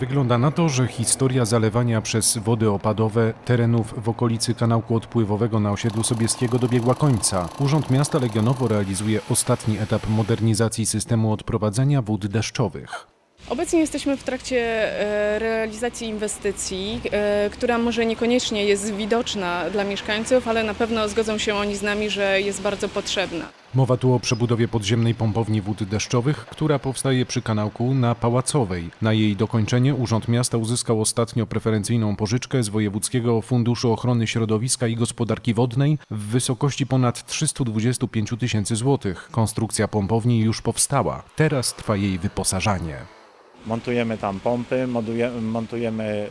Wygląda na to, że historia zalewania przez wody opadowe terenów w okolicy kanałku odpływowego na osiedlu Sobieskiego dobiegła końca. Urząd Miasta Legionowo realizuje ostatni etap modernizacji systemu odprowadzania wód deszczowych. Obecnie jesteśmy w trakcie e, realizacji inwestycji, e, która może niekoniecznie jest widoczna dla mieszkańców, ale na pewno zgodzą się oni z nami, że jest bardzo potrzebna. Mowa tu o przebudowie podziemnej pompowni wód deszczowych, która powstaje przy kanałku na Pałacowej. Na jej dokończenie Urząd Miasta uzyskał ostatnio preferencyjną pożyczkę z Wojewódzkiego Funduszu Ochrony Środowiska i Gospodarki Wodnej w wysokości ponad 325 tysięcy złotych. Konstrukcja pompowni już powstała. Teraz trwa jej wyposażanie. Montujemy tam pompy, montujemy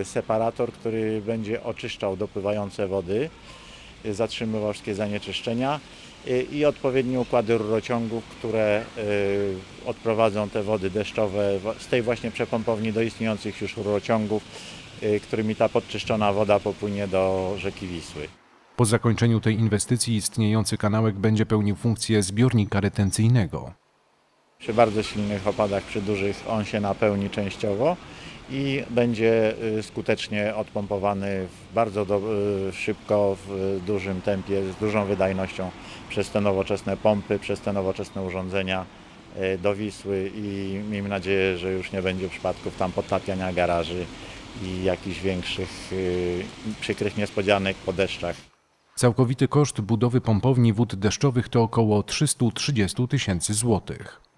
y, separator, który będzie oczyszczał dopływające wody, y, zatrzymywał wszystkie zanieczyszczenia y, i odpowiednie układy rurociągów, które odprowadzą te wody deszczowe z tej właśnie przepompowni do istniejących już rurociągów, którymi ta podczyszczona woda popłynie do rzeki Wisły. Po zakończeniu tej inwestycji istniejący kanałek będzie pełnił funkcję zbiornika retencyjnego. Przy bardzo silnych opadach, przy dużych on się napełni częściowo i będzie y, skutecznie odpompowany bardzo do, y, szybko, w dużym tempie, z dużą wydajnością przez te nowoczesne pompy, przez te nowoczesne urządzenia y, do Wisły i miejmy nadzieję, że już nie będzie przypadków tam podtapiania garaży i jakichś większych przykrych niespodzianek po deszczach. Całkowity koszt budowy pompowni wód deszczowych to około 330 tysięcy złotych.